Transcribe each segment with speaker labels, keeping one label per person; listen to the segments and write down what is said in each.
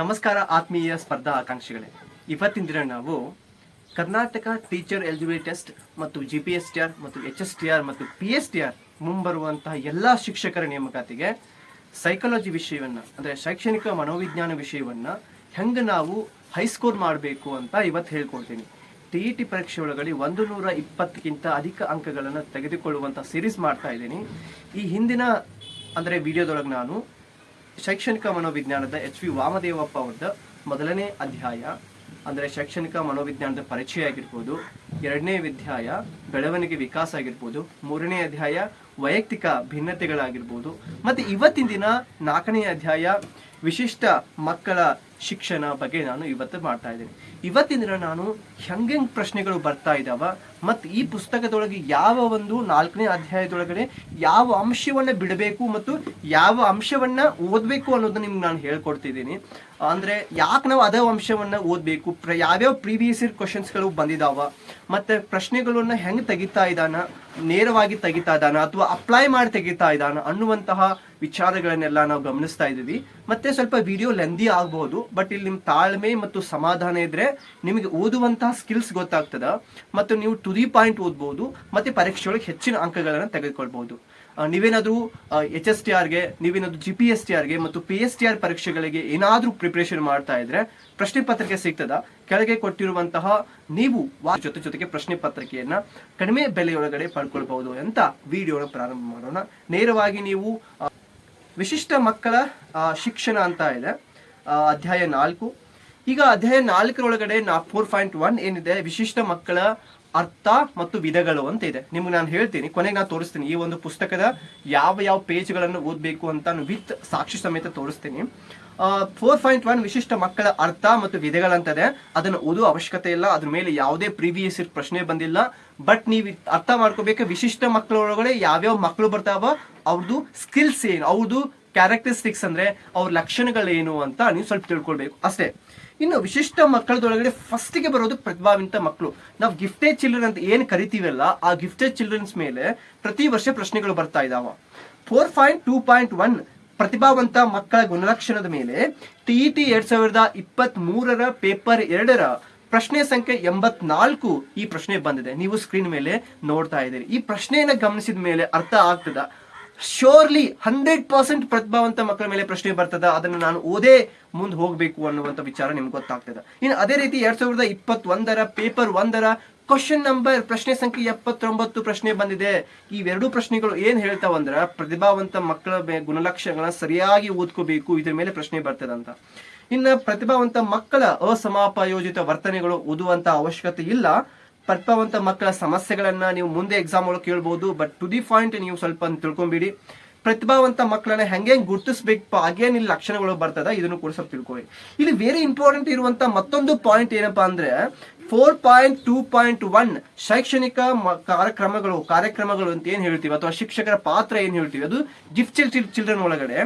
Speaker 1: ನಮಸ್ಕಾರ ಆತ್ಮೀಯ ಸ್ಪರ್ಧಾ ಆಕಾಂಕ್ಷಿಗಳೇ. ಇವತ್ತಿನ ದಿನ ನಾವು ಕರ್ನಾಟಕ ಟೀಚರ್ ಎಲಿಜಿಬಿಲಿಟಿ ಟೆಸ್ಟ್ ಮತ್ತು G P S T R ಮತ್ತು ಎಚ್ ಎಸ್ ಟಿ ಆರ್ ಮತ್ತು ಪಿ ಎಸ್ ಟಿ ಆರ್ ಮುಂಬರುವಂತಹ ಎಲ್ಲ ಶಿಕ್ಷಕರ ನೇಮಕಾತಿಗೆ ಸೈಕಾಲಜಿ ವಿಷಯವನ್ನು, ಅಂದರೆ ಶೈಕ್ಷಣಿಕ ಮನೋವಿಜ್ಞಾನ ವಿಷಯವನ್ನು ಹೆಂಗೆ ನಾವು ಹೈಸ್ಕೋರ್ ಮಾಡಬೇಕು ಅಂತ ಇವತ್ತು ಹೇಳ್ಕೊಡ್ತೀನಿ ಟಿ ಇ ಟಿ ಪರೀಕ್ಷೆ ಒಳಗಡೆ ಒಂದು ನೂರ ಇಪ್ಪತ್ತಕ್ಕಿಂತ ಅಧಿಕ ಅಂಕಗಳನ್ನು ತೆಗೆದುಕೊಳ್ಳುವಂಥ ಸೀರೀಸ್ ಮಾಡ್ತಾ ಇದ್ದೀನಿ. ಈ ಹಿಂದಿನ, ಅಂದರೆ ವಿಡಿಯೋದೊಳಗೆ ನಾನು ಶೈಕ್ಷಣಿಕ ಮನೋವಿಜ್ಞಾನದ ಎಚ್ ವಿ ವಾಮದೇವಪ್ಪ ಅವರದ ಮೊದಲನೇ ಅಧ್ಯಾಯ, ಅಂದರೆ ಶೈಕ್ಷಣಿಕ ಮನೋವಿಜ್ಞಾನದ ಪರಿಚಯ ಆಗಿರ್ಬೋದು, ಎರಡನೇ ಅಧ್ಯಾಯ ಬೆಳವಣಿಗೆ ವಿಕಾಸ ಆಗಿರ್ಬೋದು, ಮೂರನೇ ಅಧ್ಯಾಯ ವೈಯಕ್ತಿಕ ಭಿನ್ನತೆಗಳಾಗಿರ್ಬೋದು, ಮತ್ತು ಇವತ್ತಿನ ದಿನ ನಾಲ್ಕನೇ ಅಧ್ಯಾಯ ವಿಶಿಷ್ಟ ಮಕ್ಕಳ ಶಿಕ್ಷಣ ಬಗ್ಗೆ ನಾನು ಇವತ್ತು ಮಾಡ್ತಾ ಇದ್ದೀನಿ. ಇವತ್ತಿನ ದಿನ ನಾನು ಹೆಂಗೆ ಪ್ರಶ್ನೆಗಳು ಬರ್ತಾ ಇದ್ದಾವ ಮತ್ತು ಈ ಪುಸ್ತಕದೊಳಗೆ ಯಾವ ಒಂದು ನಾಲ್ಕನೇ ಅಧ್ಯಾಯದೊಳಗಡೆ ಯಾವ ಅಂಶವನ್ನ ಬಿಡಬೇಕು ಮತ್ತು ಯಾವ ಅಂಶವನ್ನ ಓದಬೇಕು ಅನ್ನೋದನ್ನ ನಿಮ್ಗೆ ನಾನು ಹೇಳ್ಕೊಡ್ತಿದ್ದೀನಿ. ಅಂದ್ರೆ ಯಾಕೆ ನಾವು ಅದೇ ಅಂಶವನ್ನ ಓದಬೇಕು? ಪ್ರ ಯಾವ್ಯಾವ ಪ್ರೀವಿಯಸ್ ಇಯರ್ ಕ್ವಶನ್ಸ್ಗಳು ಬಂದಿದಾವ? ಮತ್ತೆ ಪ್ರಶ್ನೆಗಳನ್ನ ಹೆಂಗೆ ತೆಗಿತಾ ಇದ್ದಾನ ನೇರವಾಗಿ ತೆಗಿತಾ ಇದ್ದಾನ ಅಥವಾ ಅಪ್ಲೈ ಮಾಡಿ ತೆಗಿತಾ ಇದ್ದಾನ ಅನ್ನುವಂತಹ ವಿಚಾರಗಳನ್ನೆಲ್ಲ ನಾವು ಗಮನಿಸ್ತಾ ಇದ್ದೀವಿ. ಮತ್ತೆ ಸ್ವಲ್ಪ ವಿಡಿಯೋ ಲೆಂದಿ ಆಗ್ಬಹುದು ಬಟ್ ಇಲ್ಲಿ ನಿಮ್ಮ ತಾಳ್ಮೆ ಮತ್ತು ಸಮಾಧಾನ ಇದ್ರೆ ನಿಮಗೆ ಓದುವಂತಹ ಸ್ಕಿಲ್ಸ್ ಗೊತ್ತಾಗ್ತದ. ಮತ್ತು ನೀವು ಟು ದಿ ಪಾಯಿಂಟ್ ಓದ್ಬೋದು. ಮತ್ತೆ ಪರೀಕ್ಷೆಯೊಳಗೆ ಹೆಚ್ಚಿನ ಅಂಕಗಳನ್ನು ತೆಗೆದುಕೊಳ್ಬಹುದು ಆ, ನೀವೇನಾದ್ರೂ ಎಚ್ ಎಸ್ ಟಿ ಆರ್ಗೆ ನೀವೇನಾದ್ರು ಜಿ ಪಿ ಎಸ್ ಟಿ ಆರ್ಗೆ ಮತ್ತು ಪಿ ಎಸ್ ಟಿ ಆರ್ ಪರೀಕ್ಷೆಗಳಿಗೆ ಏನಾದ್ರೂ ಪ್ರಿಪ್ರೇಷನ್ ಮಾಡ್ತಾ ಇದ್ರೆ ಪ್ರಶ್ನೆ ಪತ್ರಿಕೆ ಸಿಗ್ತದ? ಕೆಳಗೆ ಕೊಟ್ಟಿರುವಂತಹ ನೀವು ಜೊತೆ ಜೊತೆಗೆ ಪ್ರಶ್ನೆ ಪತ್ರಿಕೆಯನ್ನ ಕಡಿಮೆ ಬೆಲೆಯೊಳಗಡೆ ಪಡ್ಕೊಳ್ಬಹುದು ಅಂತ ವಿಡಿಯೋನ ಪ್ರಾರಂಭ ಮಾಡೋಣ. ನೇರವಾಗಿ ನೀವು ವಿಶಿಷ್ಟ ಮಕ್ಕಳ ಶಿಕ್ಷಣ ಅಂತ ಇದೆ. ಅಧ್ಯಾಯ ನಾಲ್ಕು. ಈಗ ಅಧ್ಯಾಯ ನಾಲ್ಕರೊಳಗಡೆ ನಾ ಫೋರ್ ಪಾಯಿಂಟ್ ಒನ್ ಏನಿದೆ, ವಿಶಿಷ್ಟ ಮಕ್ಕಳ ಅರ್ಥ ಮತ್ತು ವಿಧಗಳು ಅಂತ ಇದೆ. ನಿಮ್ಗೆ ನಾನು ಹೇಳ್ತೀನಿ, ಕೊನೆಗೆ ನಾನು ತೋರಿಸ್ತೀನಿ. ಈ ಒಂದು ಪುಸ್ತಕದ ಯಾವ ಯಾವ ಪೇಜ್ಗಳನ್ನು ಓದಬೇಕು ಅಂತ ವಿತ್ ಸಾಕ್ಷಿ ಸಮೇತ ತೋರಿಸ್ತೀನಿ. ಫೋರ್ ಪಾಯಿಂಟ್ ಒನ್ ವಿಶಿಷ್ಟ ಮಕ್ಕಳ ಅರ್ಥ ಮತ್ತು ವಿಧಗಳಂತದೆ ಅದನ್ನು ಓದುವ ಅವಶ್ಯಕತೆ ಇಲ್ಲ. ಅದ್ರ ಮೇಲೆ ಯಾವುದೇ ಪ್ರೀವಿಯಸ್ ಪ್ರಶ್ನೆ ಬಂದಿಲ್ಲ. ಬಟ್ ನೀವು ಅರ್ಥ ಮಾಡ್ಕೋಬೇಕು, ವಿಶಿಷ್ಟ ಮಕ್ಕಳೊಳಗಡೆ ಯಾವ್ಯಾವ ಮಕ್ಕಳು ಬರ್ತಾವ ಅವ್ರದ್ದು ಸ್ಕಿಲ್ಸ್ ಏನು ಅವ್ರದ್ದು ಕ್ಯಾರೆಕ್ಟರಿಸ್ಟಿಕ್ಸ್ ಅಂದ್ರೆ ಅವ್ರ ಲಕ್ಷಣಗಳೇನು ಅಂತ ನೀವು ಸ್ವಲ್ಪ ತಿಳ್ಕೊಳ್ಬೇಕು. ಅಷ್ಟೇ. ಇನ್ನು ವಿಶಿಷ್ಟ ಮಕ್ಕಳದೊಳಗಡೆ ಫಸ್ಟಿಗೆ ಬರೋದು ಪ್ರತಿಭಾವಂತ ಮಕ್ಕಳು. ನಾವು ಗಿಫ್ಟೆಡ್ ಚಿಲ್ಡ್ರನ್ ಅಂತ ಏನು ಕರಿತೀವಲ್ಲ, ಆ ಗಿಫ್ಟೆಡ್ ಚಿಲ್ಡ್ರನ್ಸ್ ಮೇಲೆ ಪ್ರತಿ ವರ್ಷ ಪ್ರಶ್ನೆಗಳು ಬರ್ತಾ ಇದಾವ. Four point two point one ಪ್ರತಿಭಾವಂತ ಮಕ್ಕಳ ಗುಣಲಕ್ಷಣದ ಮೇಲೆ ಟಿಇಟಿ ಎರಡ್ ಸಾವಿರದ ಇಪ್ಪತ್ತ್ ಮೂರರ ಪೇಪರ್ ಎರಡರ ಪ್ರಶ್ನೆ ಸಂಖ್ಯೆ ಎಂಬತ್ನಾಲ್ಕು ಈ ಪ್ರಶ್ನೆ ಬಂದಿದೆ. ನೀವು ಸ್ಕ್ರೀನ್ ಮೇಲೆ ನೋಡ್ತಾ ಇದ್ದೀರಿ. ಈ ಪ್ರಶ್ನೆಯನ್ನ ಗಮನಿಸಿದ ಮೇಲೆ ಅರ್ಥ ಆಗ್ತದ? ಶೋರ್ಲಿ ಹಂಡ್ರೆಡ್ ಪರ್ಸೆಂಟ್ ಪ್ರತಿಭಾವಂತ ಮಕ್ಕಳ ಮೇಲೆ ಪ್ರಶ್ನೆ ಬರ್ತದ, ಅದನ್ನು ನಾನು ಓದೇ ಮುಂದೆ ಹೋಗಬೇಕು ಅನ್ನುವಂಥ ವಿಚಾರ ನಿಮ್ಗೆ ಗೊತ್ತಾಗ್ತದೆ. ಇನ್ನು ಅದೇ ರೀತಿ ಎರಡ್ ಸಾವಿರದ ಇಪ್ಪತ್ತೊಂದರ ಪೇಪರ್ ಒಂದರ ಕ್ವಶನ್ ನಂಬರ್ ಪ್ರಶ್ನೆ ಸಂಖ್ಯೆ ಎಪ್ಪತ್ತೊಂಬತ್ತು ಪ್ರಶ್ನೆ ಬಂದಿದೆ. ಇವೆರಡು ಪ್ರಶ್ನೆಗಳು ಏನ್ ಹೇಳ್ತಾವಂದ್ರ ಪ್ರತಿಭಾವಂತ ಮಕ್ಕಳ ಗುಣಲಕ್ಷಣಗಳನ್ನ ಸರಿಯಾಗಿ ಓದ್ಕೋಬೇಕು, ಇದ್ರ ಮೇಲೆ ಪ್ರಶ್ನೆ ಬರ್ತದಂತ. ಇನ್ನು ಪ್ರತಿಭಾವಂತ ಮಕ್ಕಳ ಅಸಮಾಪಯೋಜಿತ ವರ್ತನೆಗಳು ಓದುವಂತ ಅವಶ್ಯಕತೆ ಇಲ್ಲ. ಪ್ರತಿಭಾವಂತ ಮಕ್ಕಳ ಸಮಸ್ಯೆಗಳನ್ನ ನೀವು ಮುಂದೆ ಎಕ್ಸಾಮ್ ಒಳಗೆ ಕೇಳ್ಬೋದು ಬಟ್ ಟು ದಿ ಪಾಯಿಂಟ್ ನೀವು ಸ್ವಲ್ಪ ತಿಳ್ಕೊಂಬಿಡಿ. ಪ್ರತಿಭಾವಂತ ಮಕ್ಕಳನ್ನ ಹೆಂಗೆ ಗುರುತಿಸ್ಬೇಕು ಹಾಗೇನ್ ಇಲ್ಲಿ ಲಕ್ಷಣಗಳು ಬರ್ತದ, ಇದನ್ನು ಕೂಡ ಸ್ವಲ್ಪ ತಿಳ್ಕೊಳ್ಳಿ. ಇಲ್ಲಿ ವೆರಿ ಇಂಪಾರ್ಟೆಂಟ್ ಇರುವಂತ ಮತ್ತೊಂದು ಪಾಯಿಂಟ್ ಏನಪ್ಪಾ ಅಂದ್ರೆ four point two point one ಶೈಕ್ಷಣಿಕ ಕಾರ್ಯಕ್ರಮಗಳು ಕಾರ್ಯಕ್ರಮಗಳು ಅಂತ ಏನ್ ಹೇಳ್ತೀವಿ, ಅಥವಾ ಶಿಕ್ಷಕರ ಪಾತ್ರ ಏನ್ ಹೇಳ್ತೀವಿ, ಅದು ಗಿಫ್ಟ್ ಚಿಲ್ಡ್ರನ್ ಒಳಗಡೆ.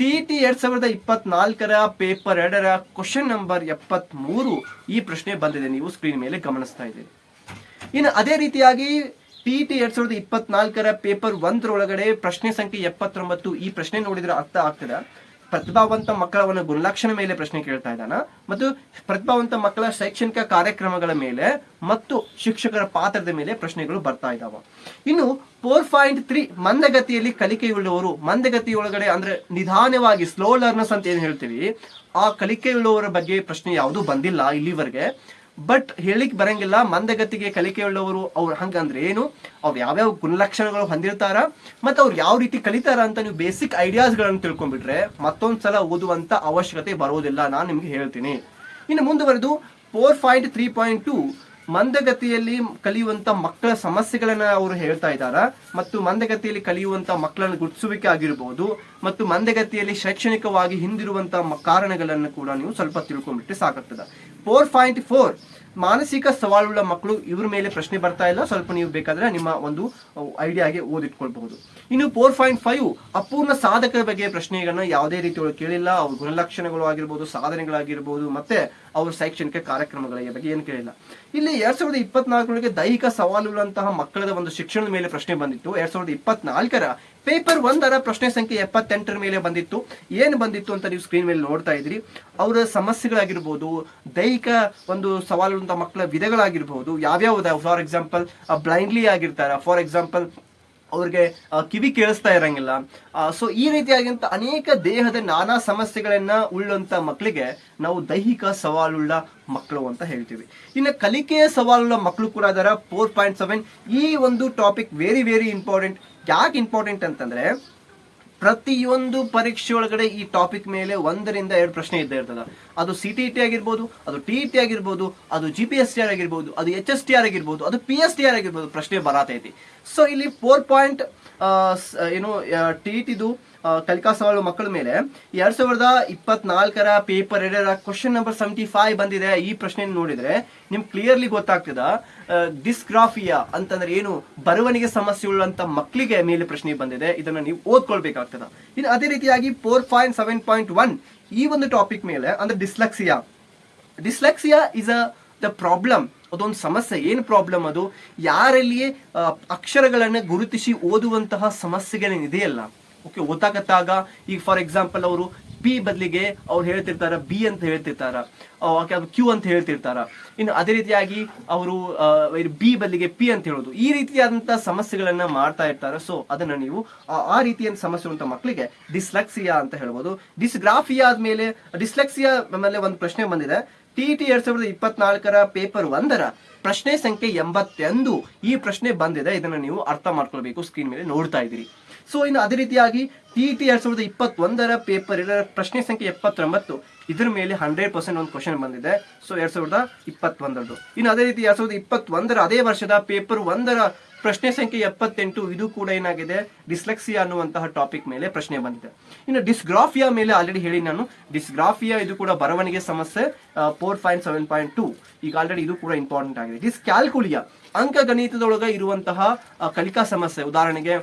Speaker 1: ಟಿ ಟಿ ಎರಡ್ ಸಾವಿರದ ಇಪ್ಪತ್ನಾಲ್ಕರ ಪೇಪರ್ ಎರಡರ ಕ್ವಶನ್ ನಂಬರ್ ಎಪ್ಪತ್ಮೂರು ಈ ಪ್ರಶ್ನೆ ಬಂದಿದೆ, ನೀವು ಸ್ಕ್ರೀನ್ ಮೇಲೆ ಗಮನಿಸ್ತಾ ಇದ್ದೀರಿ. ಇನ್ನು ಅದೇ ರೀತಿಯಾಗಿ ಪಿ ಟಿ ಎರಡ್ ಸಾವಿರದ ಇಪ್ಪತ್ನಾಲ್ಕರ ಪೇಪರ್ ಒಂದರೊಳಗಡೆ ಪ್ರಶ್ನೆ ಸಂಖ್ಯೆ ಎಪ್ಪತ್ತೊಂಬತ್ತು ಈ ಪ್ರಶ್ನೆ ನೋಡಿದ್ರೆ ಅರ್ಥ ಆಗ್ತದೆ. ಪ್ರತಿಭಾವಂತ ಮಕ್ಕಳ ಒಂದು ಗುಣಲಕ್ಷಣ ಮೇಲೆ ಪ್ರಶ್ನೆ ಕೇಳ್ತಾ ಇದ್ದಾನ. ಮತ್ತು ಪ್ರತಿಭಾವಂತ ಮಕ್ಕಳ ಶೈಕ್ಷಣಿಕ ಕಾರ್ಯಕ್ರಮಗಳ ಮೇಲೆ ಮತ್ತು ಶಿಕ್ಷಕರ ಪಾತ್ರದ ಮೇಲೆ ಪ್ರಶ್ನೆಗಳು ಬರ್ತಾ ಇದಾವ. ಇನ್ನು ಫೋರ್ ಪಾಯಿಂಟ್ ತ್ರೀ ಮಂದಗತಿಯಲ್ಲಿ ಕಲಿಕೆಯುಳ್ಳವರು, ಮಂದಗತಿಯೊಳಗಡೆ ಅಂದ್ರೆ ನಿಧಾನವಾಗಿ ಸ್ಲೋ ಲರ್ನರ್ಸ್ ಅಂತ ಏನು ಹೇಳ್ತೀವಿ, ಆ ಕಲಿಕೆಯುಳ್ಳವರ ಬಗ್ಗೆ ಪ್ರಶ್ನೆ ಯಾವುದೂ ಬಂದಿಲ್ಲ ಇಲ್ಲಿವರೆಗೆ. ಬಟ್ ಹೇಳಿಕ್ ಬರಂಗಿಲ್ಲ, ಮಂದಗತಿಗೆ ಕಲಿಕೆಯುಳ್ಳವರು ಅವ್ರು ಹಂಗಂದ್ರೆ ಏನು? ಅವ್ರು ಯಾವ್ಯಾವ ಗುಣಲಕ್ಷಣಗಳು ಹೊಂದಿರ್ತಾರ? ಮತ್ತೆ ಅವ್ರು ಯಾವ ರೀತಿ ಕಲಿತಾರ ಅಂತ ನೀವು ಬೇಸಿಕ್ ಐಡಿಯಾಸ್ಗಳನ್ನು ತಿಳ್ಕೊಂಡ್ಬಿಟ್ರೆ ಮತ್ತೊಂದ್ಸಲ ಓದುವಂತ ಅವಶ್ಯಕತೆ ಬರೋದಿಲ್ಲ ನಾನು ನಿಮ್ಗೆ ಹೇಳ್ತೀನಿ. ಇನ್ನು ಮುಂದುವರೆದು four point three point two ಮಂದಗತಿಯಲ್ಲಿ ಕಲಿಯುವಂತ ಮಕ್ಕಳ ಸಮಸ್ಯೆಗಳನ್ನ ಅವರು ಹೇಳ್ತಾ ಇದ್ದಾರ. ಮತ್ತು ಮಂದಗತಿಯಲ್ಲಿ ಕಲಿಯುವಂತ ಮಕ್ಕಳನ್ನು ಗುರುತಿಸುವಿಕೆ ಆಗಿರಬಹುದು ಮತ್ತು ಮಂದಗತಿಯಲ್ಲಿ ಶೈಕ್ಷಣಿಕವಾಗಿ ಹಿಂದಿರುವಂತಹ ಕಾರಣಗಳನ್ನು ಕೂಡ ನೀವು ಸ್ವಲ್ಪ ತಿಳ್ಕೊಂಡ್ಬಿಟ್ಟು ಸಾಕಾಗ್ತದ. Four point four. ಮಾನಸಿಕ ಸವಾಲುಳ್ಳ ಮಕ್ಕಳು ಇವ್ರ ಮೇಲೆ ಪ್ರಶ್ನೆ ಬರ್ತಾ ಇಲ್ಲ. ಸ್ವಲ್ಪ ನೀವು ಬೇಕಾದ್ರೆ ನಿಮ್ಮ ಒಂದು ಐಡಿಯಾಗೆ ಓದಿಟ್ಕೊಳ್ಬಹುದು. ಇನ್ನು ಫೋರ್ ಪಾಯಿಂಟ್ ಫೈವ್, ಅಪೂರ್ಣ ಸಾಧಕರ ಬಗ್ಗೆ ಪ್ರಶ್ನೆಗಳನ್ನ ಯಾವುದೇ ರೀತಿ ಒಳಗೆ ಕೇಳಿಲ್ಲ. ಅವ್ರ ಗುಣಲಕ್ಷಣಗಳು ಆಗಿರ್ಬೋದು, ಸಾಧನೆಗಳಾಗಿರ್ಬೋದು, ಮತ್ತೆ ಅವ್ರ ಶೈಕ್ಷಣಿಕ ಕಾರ್ಯಕ್ರಮಗಳ ಬಗ್ಗೆ ಏನು ಕೇಳಿಲ್ಲ. ಇಲ್ಲಿ ಎರಡ್ ಸಾವಿರದ ಇಪ್ಪತ್ನಾಲ್ಕರೊಳಗೆ ದೈಹಿಕ ಸವಾಲುಗಳಂತಹ ಮಕ್ಕಳ ಒಂದು ಶಿಕ್ಷಣದ ಮೇಲೆ ಪ್ರಶ್ನೆ ಬಂದಿತ್ತು. ಎರಡ್ ಸಾವಿರದ ಇಪ್ಪತ್ನಾಲ್ಕರ ಪೇಪರ್ ಒಂದರ ಪ್ರಶ್ನೆ ಸಂಖ್ಯೆ ಎಪ್ಪತ್ತೆಂಟರ ಮೇಲೆ ಬಂದಿತ್ತು. ಏನು ಬಂದಿತ್ತು ಅಂತ ನೀವು ಸ್ಕ್ರೀನ್ ಮೇಲೆ ನೋಡ್ತಾ ಇದ್ರಿ ಅವರ ಸಮಸ್ಯೆಗಳಾಗಿರ್ಬೋದು, ದೈಹಿಕ ಒಂದು ಸವಾಲುಂತ ಮಕ್ಕಳ ವಿಧಗಳಾಗಿರ್ಬೋದು ಯಾವ್ಯಾವ ಫಾರ್ ಎಕ್ಸಾಂಪಲ್ ಬ್ಲೈಂಡ್ಲಿ ಆಗಿರ್ತಾರ? ಫಾರ್ ಎಕ್ಸಾಂಪಲ್ ಅವ್ರಿಗೆ ಕಿವಿ ಕೇಳಿಸ್ತಾ ಇರಂಗಿಲ್ಲ. ಸೊ ಈ ರೀತಿಯಾಗಿಂತ ಅನೇಕ ದೇಹದ ನಾನಾ ಸಮಸ್ಯೆಗಳನ್ನ ಉಳ್ಳಂತ ಮಕ್ಕಳಿಗೆ ನಾವು ದೈಹಿಕ ಸವಾಲುಳ್ಳ ಮಕ್ಕಳು ಅಂತ ಹೇಳ್ತೀವಿ. ಇನ್ನು ಕಲಿಕೆಯ ಸವಾಲುಳ್ಳ ಮಕ್ಕಳು ಕೂಡ ಅದರ ಫೋರ್ ಪಾಯಿಂಟ್ ಸೆವೆನ್ ಈ ಒಂದು ಟಾಪಿಕ್ ವೆರಿ ವೆರಿ ಇಂಪಾರ್ಟೆಂಟ್ ಯಾಕೆ ಇಂಪಾರ್ಟೆಂಟ್ ಅಂತಂದ್ರೆ ಪ್ರತಿಯೊಂದು ಪರೀಕ್ಷೆ ಒಳಗಡೆ ಈ ಟಾಪಿಕ್ ಮೇಲೆ ಒಂದರಿಂದ ಎರಡು ಪ್ರಶ್ನೆ ಇದ್ದೇ ಇರ್ತದ. ಅದು ಸಿ ಟಿ ಟಿ ಆಗಿರ್ಬೋದು, ಅದು ಟಿ ಟಿ ಆಗಿರ್ಬೋದು, ಅದು G P S T R ಆಗಿರ್ಬೋದು, ಅದು ಎಚ್ ಎಸ್ ಟಿ ಆರ್ ಆಗಿರ್ಬೋದು, ಅದು ಪಿ ಎಸ್ ಟಿ ಆರ್ ಆಗಿರ್ಬೋದು ಪ್ರಶ್ನೆ ಬರತೈತಿ. ಸೊ ಇಲ್ಲಿ ಫೋರ್ ಪಾಯಿಂಟ್ ಏನು ಟಿ ಟಿದು ಕಲಿಕಾ ಸವಾಲು ಮಕ್ಕಳ ಮೇಲೆ ಎರಡ್ ಸಾವಿರದ ಇಪ್ಪತ್ನಾಲ್ಕರ ಪೇಪರ್ ಎರಡರ ಕ್ವಶನ್ ನಂಬರ್ ಸೆವೆಂಟಿ ಫೈವ್ ಬಂದಿದೆ. ಈ ಪ್ರಶ್ನೆ ನೋಡಿದ್ರೆ ನಿಮ್ಗೆ ಕ್ಲಿಯರ್ಲಿ ಗೊತ್ತಾಗ್ತದ ಡಿಸ್ಗ್ರಾಫಿಯಾ ಅಂತಂದ್ರೆ ಏನು? ಬರವಣಿಗೆ ಸಮಸ್ಯೆ ಉಳ್ಳಂತ ಮಕ್ಕಳಿಗೆ ಮೇಲೆ ಪ್ರಶ್ನೆ ಬಂದಿದೆ. ಇದನ್ನ ನೀವು ಓದ್ಕೊಳ್ಬೇಕಾಗ್ತದ. ಇನ್ನು ಅದೇ ರೀತಿಯಾಗಿ four point seven point one ಈ ಒಂದು ಟಾಪಿಕ್ ಮೇಲೆ, ಅಂದ್ರೆ dyslexia dyslexia is a the problem ಅದೊಂದು ಸಮಸ್ಯೆ. ಏನು ಪ್ರಾಬ್ಲಮ್ ಅದು? ಯಾರಲ್ಲಿ ಅಕ್ಷರಗಳನ್ನು ಗುರುತಿಸಿ ಓದುವಂತಹ ಸಮಸ್ಯೆಗಳೇನಿದೆಯಲ್ಲ ಓಕೆ ಓದಾಕತ್ತಾಗ ಈಗ ಫಾರ್ ಎಕ್ಸಾಂಪಲ್ ಅವರು ಪಿ ಬದಲಿಗೆ ಅವ್ರು ಹೇಳ್ತಿರ್ತಾರ ಬಿ ಅಂತ ಹೇಳ್ತಿರ್ತಾರ ಕ್ಯೂ ಅಂತ ಹೇಳ್ತಿರ್ತಾರ. ಇನ್ನು ಅದೇ ರೀತಿಯಾಗಿ ಅವರು ಬಿ ಬದಲಿಗೆ ಪಿ ಅಂತ ಹೇಳೋದು. ಈ ರೀತಿಯಾದಂತಹ ಸಮಸ್ಯೆಗಳನ್ನ ಮಾಡ್ತಾ ಇರ್ತಾರೆ. ಸೊ ಅದನ್ನ ನೀವು, ಆ- ಆ ರೀತಿಯ ಸಮಸ್ಯೆ ಅಂತ ಮಕ್ಕಳಿಗೆ ಡಿಸ್ಲೆಕ್ಸಿಯಾ ಅಂತ ಹೇಳ್ಬೋದು. ಡಿಸ್ಗ್ರಾಫಿಯಾ ಆದ್ಮೇಲೆ, ಡಿಸ್ಲೆಕ್ಸಿಯಾ ಮೇಲೆ ಒಂದು ಪ್ರಶ್ನೆ ಬಂದಿದೆ. ಟಿ ಟಿ ಎರಡ್ ಸಾವಿರದ ಇಪ್ಪತ್ನಾಲ್ಕರ ಪೇಪರ್ ಒಂದರ ಪ್ರಶ್ನೆ ಸಂಖ್ಯೆ ಎಂಬತ್ತೊಂದು ಈ ಪ್ರಶ್ನೆ ಬಂದಿದೆ. ಇದನ್ನ ನೀವು ಅರ್ಥ ಮಾಡ್ಕೊಳ್ಬೇಕು ಸ್ಕ್ರೀನ್ ಮೇಲೆ ನೋಡ್ತಾ ಇದ್ದೀರಿ. ಸೊ ಇನ್ನು ಅದೇ ರೀತಿಯಾಗಿ ಟಿ ಟಿ ಎರಡು ಸಾವಿರದ ಇಪ್ಪತ್ತೊಂದರ ಪೇಪರ್ ಎರಡರ ಪ್ರಶ್ನೆ ಸಂಖ್ಯೆ ಎಪ್ಪತ್ತೊಂಬತ್ತು, ಇದ್ರ ಮೇಲೆ ಹಂಡ್ರೆಡ್ ಪರ್ಸೆಂಟ್ ಒಂದು ಕ್ವಶನ್ ಬಂದಿದೆ. ಸೊ ಎರಡು ಸಾವಿರದ ಇಪ್ಪತ್ತೊಂದರದ್ದು. ಇನ್ನು ಅದೇ ರೀತಿ ಎರಡು ಸಾವಿರದ ಇಪ್ಪತ್ತೊಂದರ ಅದೇ ವರ್ಷದ ಪೇಪರ್ ಒಂದರ ಪ್ರಶ್ನೆ ಸಂಖ್ಯೆ ಎಪ್ಪತ್ತೆಂಟು, ಇದು ಕೂಡ ಏನಾಗಿದೆ? ಡಿಸ್ಲೆಕ್ಸಿಯಾ ಅನ್ನುವಂತಹ ಟಾಪಿಕ್ ಮೇಲೆ ಪ್ರಶ್ನೆ ಬಂದಿದೆ. ಇನ್ನು ಡಿಸ್ಗ್ರಾಫಿಯಾ ಮೇಲೆ ಆಲ್ರೆಡಿ ಹೇಳಿ ನಾನು. ಡಿಸ್ಗ್ರಾಫಿಯಾ, ಇದು ಕೂಡ ಬರವಣಿಗೆ ಸಮಸ್ಯೆ four point seven point two ಈಗ ಆಲ್ರೆಡಿ ಇದು ಕೂಡ ಇಂಪಾರ್ಟೆಂಟ್ ಆಗಿದೆ. ಡಿಸ್ ಕ್ಯಾಲ್ಕುಲಿಯಾ ಅಂಕಗಣಿತದೊಳಗೆ ಇರುವಂತಹ ಕಲಿಕಾ ಸಮಸ್ಯೆ. ಉದಾಹರಣೆಗೆ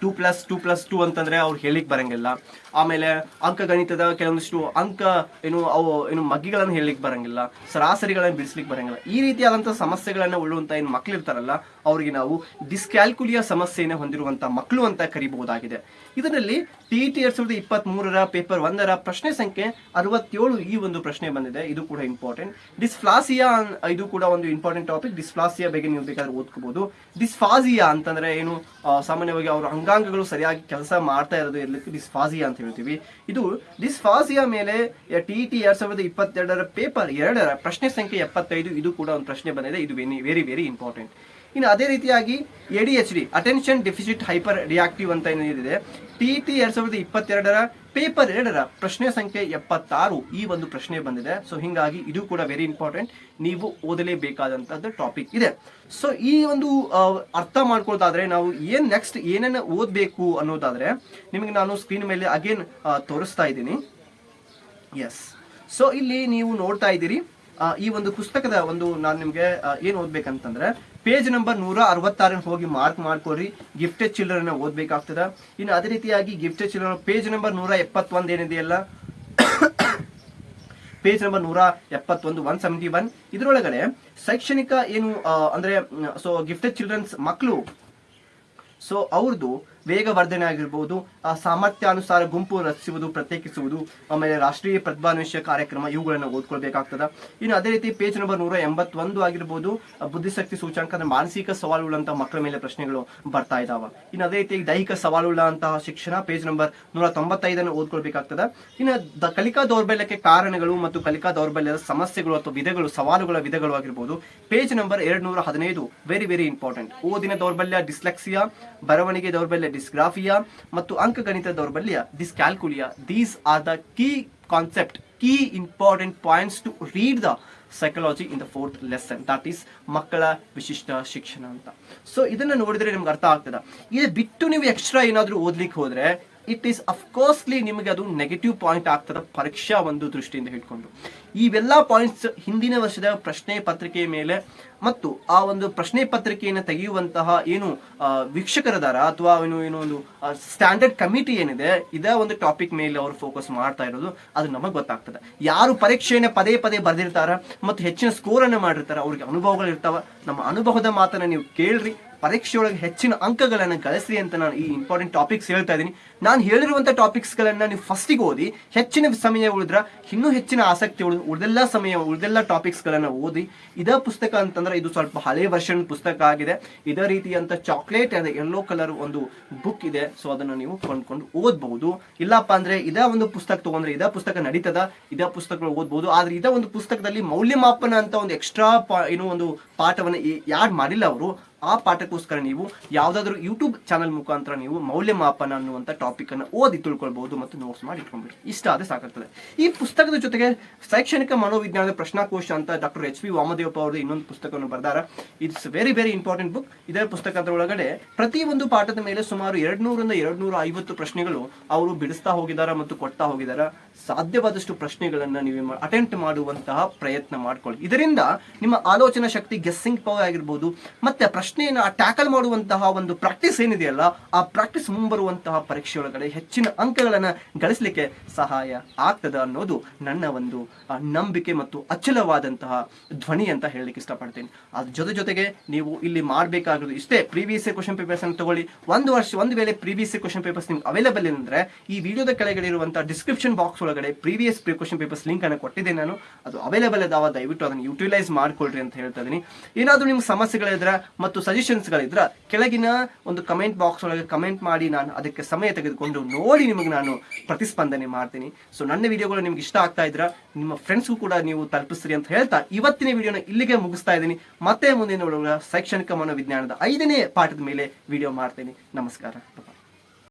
Speaker 1: two plus two plus two ಅಂತಂದ್ರೆ ಅವ್ರು ಹೇಳಿಕ್ ಬರಂಗಿಲ್ಲ. ಆಮೇಲೆ ಅಂಕಗಣಿತದ ಕೆಲವೊಂದಿಷ್ಟು ಅಂಕ ಏನು ಅವು ಏನು ಮಗ್ಗಿಗಳನ್ನು ಹೇಳಲಿಕ್ಕೆ ಬರಂಗಿಲ್ಲ. ಸರಾಸರಿಗಳನ್ನು ಬಿಡಿಸ್ಲಿಕ್ಕೆ ಬರಂಗಿಲ್ಲ. ಈ ರೀತಿಯಾದಂತಹ ಸಮಸ್ಯೆಗಳನ್ನ ಉಳ್ಳುವಂತ ಏನು ಮಕ್ಳು ಇರ್ತಾರಲ್ಲ ಅವರಿಗೆ ನಾವು ಡಿಸ್ಕ್ಯಾಲ್ಕುಲಿಯ ಸಮಸ್ಯೆಯನ್ನು ಹೊಂದಿರುವಂತ ಮಕ್ಕಳು ಅಂತ ಕರಿಬಹುದಾಗಿದೆ. ಇದರಲ್ಲಿ ಟಿ ಟಿ ಎರಡ್ ಸಾವಿರದ ಇಪ್ಪತ್ತ್ ಮೂರರ ಪೇಪರ್ ಒಂದರ ಪ್ರಶ್ನೆ ಸಂಖ್ಯೆ ಅರವತ್ತೇಳು ಈ ಒಂದು ಪ್ರಶ್ನೆ ಬಂದಿದೆ. ಇದು ಕೂಡ ಇಂಪಾರ್ಟೆಂಟ್ ಡಿಸ್ಫ್ಲಾಸಿಯಾ ಇದು ಕೂಡ ಒಂದು ಇಂಪಾರ್ಟೆಂಟ್ ಟಾಪಿಕ್ ಡಿಸ್ಫ್ಲಾಸಿಯಾ ಬಗ್ಗೆ ನೀವು ಬೇಕಾದ್ರೆ ಓದ್ಕೋಬಹುದು ಡಿಸ್ಫಾಸಿಯಾ ಅಂತಂದ್ರೆ ಏನು? ಸಾಮಾನ್ಯವಾಗಿ ಅವರ ಅಂಗಾಂಗಗಳು ಸರಿಯಾಗಿ ಕೆಲಸ ಮಾಡ್ತಾ ಇರೋದು ಇರ್ಲಿಕ್ಕೆ ಡಿಸ್ಫಾಸಿಯಾ ಅಂತ ಹೇಳ್ತೀವಿ. ಇದು ಡಿಸ್ಫಾಸಿಯಾ ಮೇಲೆ ಟಿ ಟಿ ಎರಡ್ ಸಾವಿರದ ಇಪ್ಪತ್ತೆರಡರ ಪೇಪರ್ ಎರಡರ ಪ್ರಶ್ನೆ ಸಂಖ್ಯೆ ಎಪ್ಪತ್ತೈದು. ಇದು ಕೂಡ ಒಂದು ಪ್ರಶ್ನೆ ಬಂದಿದೆ. ಇದು ವೆರಿ ವೆರಿ ಇಂಪಾರ್ಟೆಂಟ್ ಇನ್ನು ಅದೇ ರೀತಿಯಾಗಿ A D H D attention deficit hyper reactive ಅಂತ ಏನಿದೆ ಟಿ ಟಿ ಎರಡು ಸಾವಿರದ ಇಪ್ಪತ್ತೆರಡರ ಪೇಪರ್ ಎರಡರ ಪ್ರಶ್ನೆ ಸಂಖ್ಯೆ ಎಪ್ಪತ್ತಾರು ಈ ಒಂದು ಪ್ರಶ್ನೆ ಬಂದಿದೆ. ಸೊ ಹಿಂಗಾಗಿ ಇದು ಕೂಡ ವೆರಿ ಇಂಪಾರ್ಟೆಂಟ್ ನೀವು ಓದಲೇಬೇಕಾದಂತದ್ದು ಟಾಪಿಕ್ ಇದೆ. ಸೊ ಈ ಒಂದು ಅರ್ಥ ಮಾಡ್ಕೊಳ್ಳೋದಾದ್ರೆ ನಾವು ಏನ್ ನೆಕ್ಸ್ಟ್ ಏನನ್ನ ಓದಬೇಕು ಅನ್ನೋದಾದ್ರೆ ನಿಮಗೆ ನಾನು ಸ್ಕ್ರೀನ್ ಮೇಲೆ ಅಗೇನ್ ತೋರಿಸ್ತಾ ಇದ್ದೀನಿ. ಎಸ್ ಸೊ ಇಲ್ಲಿ ನೀವು ನೋಡ್ತಾ ಇದ್ದೀರಿ ಈ ಒಂದು ಪುಸ್ತಕದ ಒಂದು ನಾನು ನಿಮಗೆ ಏನು ಓದ್ಬೇಕಂತಂದ್ರೆ ಪೇಜ್ ನಂಬರ್ ನೂರ ಅರವತ್ತಾರನ್ನ ಹೋಗಿ ಮಾರ್ಕ್ ಮಾಡ್ಕೊಳ್ರಿ. ಗಿಫ್ಟೆಡ್ ಚಿಲ್ಡ್ರನ್ ಓದಬೇಕಾಗ್ತದೆ. ಇನ್ನು ಅದೇ ರೀತಿಯಾಗಿ ಗಿಫ್ಟೆಡ್ ಚಿಲ್ಡ್ರನ್ ಪೇಜ್ ನಂಬರ್ ನೂರ ಎಪ್ಪತ್ತೊಂದು ಏನಿದೆಯಲ್ಲ ಪೇಜ್ ನಂಬರ್ ನೂರ ಎಪ್ಪತ್ತೊಂದು ಒನ್ ಸೆವೆಂಟಿ ಒನ್ ಇದರೊಳಗಡೆ ಶೈಕ್ಷಣಿಕ ಏನು ಅಂದ್ರೆ ಸೊ ಗಿಫ್ಟೆಡ್ ಚಿಲ್ಡ್ರನ್ಸ್ ಮಕ್ಕಳು ಸೊ ಅವ್ರದ್ದು ವೇಗವರ್ಧನೆ ಆಗಿರ್ಬೋದು, ಆ ಸಾಮರ್ಥ್ಯಾನುಸಾರ ಗುಂಪು ರಚಿಸುವುದು, ಪ್ರತ್ಯೇಕಿಸುವುದು, ಆಮೇಲೆ ರಾಷ್ಟ್ರೀಯ ಪ್ರತಿಭಾನ್ವೇಷ ಕಾರ್ಯಕ್ರಮ ಇವುಗಳನ್ನು ಓದ್ಕೊಳ್ಬೇಕಾಗ್ತದೆ. ಇನ್ನು ಅದೇ ರೀತಿ ಪೇಜ್ ನಂಬರ್ ನೂರ ಎಂಬತ್ತೊಂದು ಆಗಿರ್ಬೋದು ಬುದ್ಧಿಶಕ್ತಿ ಸೂಚಾಂಕ ಅಂದ್ರೆ ಮಾನಸಿಕ ಸವಾಲುಗಳಂತಹ ಮಕ್ಕಳ ಮೇಲೆ ಪ್ರಶ್ನೆಗಳು ಬರ್ತಾ ಇದಾವ. ಇನ್ನು ಅದೇ ರೀತಿ ದೈಹಿಕ ಸವಾಲುಗಳಂತಹ ಶಿಕ್ಷಣ ಪೇಜ್ ನಂಬರ್ ನೂರ ತೊಂಬತ್ತೈದನ್ನು ಓದ್ಕೊಳ್ಬೇಕಾಗ್ತದೆ. ಇನ್ನು ಕಲಿಕಾ ದೌರ್ಬಲ್ಯಕ್ಕೆ ಕಾರಣಗಳು ಮತ್ತು ಕಲಿಕಾ ದೌರ್ಬಲ್ಯದ ಸಮಸ್ಯೆಗಳು ಅಥವಾ ವಿಧಗಳು, ಸವಾಲುಗಳ ವಿಧಗಳು ಆಗಿರ್ಬೋದು ಪೇಜ್ ನಂಬರ್ ಎರಡ್ ನೂರ ಹದಿನೈದು ವೆರಿ ವೆರಿ ಇಂಪಾರ್ಟೆಂಟ್ ಓದಿನ ದೌರ್ಬಲ್ಯ ಡಿಸ್ಲೆಕ್ಸಿಯಾ ಬರವಣಿಗೆ ದೌರ್ಬಲ್ಯ ಡಿಸ್ಗ್ರಾಫಿಯಾ ಮತ್ತು ಅಂಕಗಣಿತ ದೌರ್ಬಲ್ಯ, dyscalculia. These are the key concept key important points to read the psychology in the fourth lesson that is ಮಕ್ಕಳ ವಿಶಿಷ್ಟ ಶಿಕ್ಷಣ ಅಂತ. ಸೊ ಇದನ್ನ ನೋಡಿದ್ರೆ ನಿಮ್ಗೆ ಅರ್ಥ ಆಗ್ತದ. ಇದು ಬಿಟ್ಟು ನೀವು ಎಕ್ಸ್ಟ್ರಾ ಏನಾದ್ರೂ ಓದ್ಲಿಕ್ಕೆ ಹೋದ್ರೆ ಇಟ್ ಈಸ್ ಅಫ್ಕೋರ್ಸ್ಲಿ ನಿಮಗೆ ಅದು ನೆಗೆಟಿವ್ ಪಾಯಿಂಟ್ ಆಗ್ತದ ಪರೀಕ್ಷಾ ಒಂದು ದೃಷ್ಟಿಯಿಂದ ಹಿಡ್ಕೊಂಡು. ಇವೆಲ್ಲ ಪಾಯಿಂಟ್ಸ್ ಹಿಂದಿನ ವರ್ಷದ ಪ್ರಶ್ನೆ ಪತ್ರಿಕೆಯ ಮೇಲೆ ಮತ್ತು ಆ ಒಂದು ಪ್ರಶ್ನೆ ಪತ್ರಿಕೆಯನ್ನು ತೆಗೆಯುವಂತಹ ಏನು ವೀಕ್ಷಕರ ದಾರ ಅಥವಾ ಏನು ಏನು ಒಂದು ಸ್ಟ್ಯಾಂಡರ್ಡ್ ಕಮಿಟಿ ಏನಿದೆ, ಇದೇ ಒಂದು ಟಾಪಿಕ್ ಮೇಲೆ ಅವರು ಫೋಕಸ್ ಮಾಡ್ತಾ ಇರೋದು, ಅದು ನಮಗೆ ಗೊತ್ತಾಗ್ತದೆ. ಯಾರು ಪರೀಕ್ಷೆಯನ್ನು ಪದೇ ಪದೇ ಬರೆದಿರ್ತಾರ ಮತ್ತು ಹೆಚ್ಚಿನ ಸ್ಕೋರ್ ಅನ್ನು ಮಾಡಿರ್ತಾರ, ಅವ್ರಿಗೆ ಅನುಭವಗಳು ಇರ್ತಾವ. ನಮ್ಮ ಅನುಭವದ ಮಾತನ್ನ ನೀವು ಕೇಳ್ರಿ, ಪರೀಕ್ಷೆಯೊಳಗೆ ಹೆಚ್ಚಿನ ಅಂಕಗಳನ್ನು ಗಳಿಸ್ರಿ ಅಂತ ನಾನು ಈ ಇಂಪಾರ್ಟೆಂಟ್ ಟಾಪಿಕ್ಸ್ ಹೇಳ್ತಾ ಇದ್ದೀನಿ ನಾನು ಹೇಳಿರುವಂಥ ಟಾಪಿಕ್ಸ್ಗಳನ್ನು ನೀವು ಫಸ್ಟಿಗೆ ಓದಿ, ಹೆಚ್ಚಿನ ಸಮಯ ಉಳಿದ್ರ ಇನ್ನೂ ಹೆಚ್ಚಿನ ಆಸಕ್ತಿ ಉಳಿದು ಉಳಿದೆಲ್ಲ ಸಮಯ, ಉಳಿದೆಲ್ಲ ಟಾಪಿಕ್ಸ್ಗಳನ್ನು ಓದಿ, ಇದ ಪುಸ್ತಕ ಅಂತಂದ್ರೆ ಇದು ಸ್ವಲ್ಪ ಹಳೆ ವರ್ಷನ್ ಪುಸ್ತಕ ಆಗಿದೆ. ಇದೇ ರೀತಿಯಂತ ಚಾಕ್ಲೇಟ್ ಅದೇ ಯೆಲ್ಲೋ ಕಲರ್ ಒಂದು ಬುಕ್ ಇದೆ. ಸೊ ಅದನ್ನು ನೀವು ಕೊಂಡ್ಕೊಂಡು ಓದಬಹುದು ಇಲ್ಲಪ್ಪ ಅಂದ್ರೆ ಇದ ಒಂದು ಪುಸ್ತಕ ತಗೊಂಡ್ರೆ ಇದೇ ಪುಸ್ತಕ ನಡೀತದ? ಇದೇ ಪುಸ್ತಕಗಳು ಓದ್ಬೋದು. ಆದ್ರೆ ಇದೇ ಒಂದು ಪುಸ್ತಕದಲ್ಲಿ ಮೌಲ್ಯಮಾಪನ ಅಂತ ಒಂದು ಎಕ್ಸ್ಟ್ರಾ ಏನೋ ಒಂದು ಪಾಠವನ್ನು ಯಾರು ಮಾಡಿಲ್ಲ ಅವರು. ಆ ಪಾಠಕ್ಕೋಸ್ಕರ ನೀವು ಯಾವುದಾದ್ರೂ ಯೂಟ್ಯೂಬ್ ಚಾನಲ್ ಮುಖಾಂತರ ನೀವು ಮೌಲ್ಯಮಾಪನ ಅನ್ನುವಂಥ ಟಾಪಿಕ್ ಅನ್ನು ಓದಿ ತಿಳ್ಕೊಳ್ಬಹುದು ಮತ್ತು ನೋಟ್ಸ್ ಮಾಡಿ ಇಟ್ಕೊಂಡ್ಬಿಡಿ. ಇಷ್ಟ ಆದ್ರೆ ಸಾಕಾಗ್ತದೆ. ಈ ಪುಸ್ತಕದ ಜೊತೆಗೆ ಶೈಕ್ಷಣಿಕ ಮನೋವಿಜ್ಞಾನದ ಪ್ರಶ್ನಾಕೋಶ ಅಂತ ಡಾಕ್ಟರ್ ಎಚ್ ಪಿ ವಾಮದೇವಪ್ಪ ಅವರು ಇನ್ನೊಂದು ಪುಸ್ತಕವನ್ನು ಬರ್ದಾರ. It's very very important book ಇದರ ಪುಸ್ತಕದ ಒಳಗಡೆ ಪ್ರತಿ ಒಂದು ಪಾಠದ ಮೇಲೆ ಸುಮಾರು ಎರಡ್ನೂರಿಂದ ಎರಡ್ನೂರ ಎರಡ್ ನೂರ ಐವತ್ತು ಪ್ರಶ್ನೆಗಳು ಅವರು ಬಿಡಿಸ್ತಾ ಹೋಗಿದಾರ ಮತ್ತು ಕೊಡ್ತಾ ಹೋಗಿದಾರ. ಸಾಧ್ಯವಾದಷ್ಟು ಪ್ರಶ್ನೆಗಳನ್ನ ನೀವು ಅಟೆಂಪ್ಟ್ ಮಾಡುವಂತಹ ಪ್ರಯತ್ನ ಮಾಡ್ಕೊಳ್ಳಿ. ಇದರಿಂದ ನಿಮ್ಮ ಆಲೋಚನಾ ಶಕ್ತಿ ಗೆಸ್ಸಿಂಗ್ ಪವರ್ ಆಗಿರ್ಬೋದು, ಮತ್ತೆ ಪ್ರಶ್ನೆಯನ್ನು ಟ್ಯಾಕಲ್ ಮಾಡುವಂತಹ ಒಂದು ಪ್ರಾಕ್ಟೀಸ್ ಏನಿದೆಯಲ್ಲ, ಆ ಪ್ರಾಕ್ಟೀಸ್ ಮುಂಬರುವಂತಹ ಪರೀಕ್ಷೆ ಒಳಗಡೆ ಹೆಚ್ಚಿನ ಅಂಕಗಳನ್ನ ಗಳಿಸಲಿಕ್ಕೆ ಸಹಾಯ ಆಗ್ತದ ಅನ್ನೋದು ನನ್ನ ಒಂದು ನಂಬಿಕೆ ಮತ್ತು ಅಚಲವಾದಂತಹ ಧ್ವನಿ ಅಂತ ಹೇಳಲಿಕ್ಕೆ ಇಷ್ಟಪಡ್ತೇನೆ. ಅದ್ರ ಜೊತೆ ಜೊತೆಗೆ ನೀವು ಇಲ್ಲಿ ಮಾಡಬೇಕಾಗಿರೋದು ಇಷ್ಟೇ ಪ್ರೀವಿಯಸ್ ಕ್ವಶನ್ ಪೇಪರ್ಸ್ ಅನ್ನು ತಗೊಳ್ಳಿ. ಒಂದು ವರ್ಷ, ಒಂದು ವೇಳೆ ಪ್ರೀವಿಯಸ್ ಕ್ವಶನ್ ಪೇಪರ್ಸ್ ನಿಮ್ಗೆ ಅವೈಲೇಬಲ್ ಏನಂದ್ರೆ ಈ ವಿಡಿಯೋದ ಕೆಳಗಡೆ ಇರುವಂತಹ ಡಿಸ್ಕ್ರಿಪ್ಷನ್ ಬಾಕ್ಸ್ ಒಳಗಡೆ ಪ್ರೀವಿಯಸ್ ಕ್ವಶನ್ ಪೇಪರ್ಸ್ ಲಿಂಕ್ ಅನ್ನು ಕೊಟ್ಟಿದ್ದೇನೆ ನಾನು. ಅದು ಅವೈಲೇಬಲ್ ಅದಾವ, ದಯವಿಟ್ಟು ಅದನ್ನು ಯುಟಿಲೈಸ್ ಮಾಡ್ಕೊಳ್ರಿ ಅಂತ ಹೇಳ್ತಾ ಇದೀನಿ ಏನಾದರೂ ನಿಮ್ಗೆ ಸಮಸ್ಯೆಗಳಿದ್ರೆ ಮತ್ತು ಸಜೆಷನ್ಸ್ಗಳಿದ್ರ ಕೆಳಗಿನ ಒಂದು ಕಮೆಂಟ್ ಬಾಕ್ಸ್ ಒಳಗೆ ಕಮೆಂಟ್ ಮಾಡಿ ನಾನು ಅದಕ್ಕೆ ಸಮಯ ತೆಗೆದುಕೊಂಡು ನೋಡಿ ನಿಮಗೆ ನಾನು ಪ್ರತಿಸ್ಪಂದನೆ ಮಾಡ್ತೀನಿ. ಸೊ ನನ್ನ ವಿಡಿಯೋಗಳು ನಿಮ್ಗೆ ಇಷ್ಟ ಆಗ್ತಾ ಇದ್ರ, ನಿಮ್ಮ ಫ್ರೆಂಡ್ಸ್ಗೂ ಕೂಡ ನೀವು ತಲುಪಿಸ್ರಿ ಅಂತ ಹೇಳ್ತಾ ಇವತ್ತಿನ ವಿಡಿಯೋನ ಇಲ್ಲಿಗೆ ಮುಗಿಸ್ತಾ ಇದ್ದೀನಿ. ಮತ್ತೆ ಮುಂದಿನ ಶೈಕ್ಷಣಿಕ ಮನೋವಿಜ್ಞಾನದ ಐದನೇ ಪಾಠದ ಮೇಲೆ ವಿಡಿಯೋ ಮಾಡ್ತೀನಿ. ನಮಸ್ಕಾರ.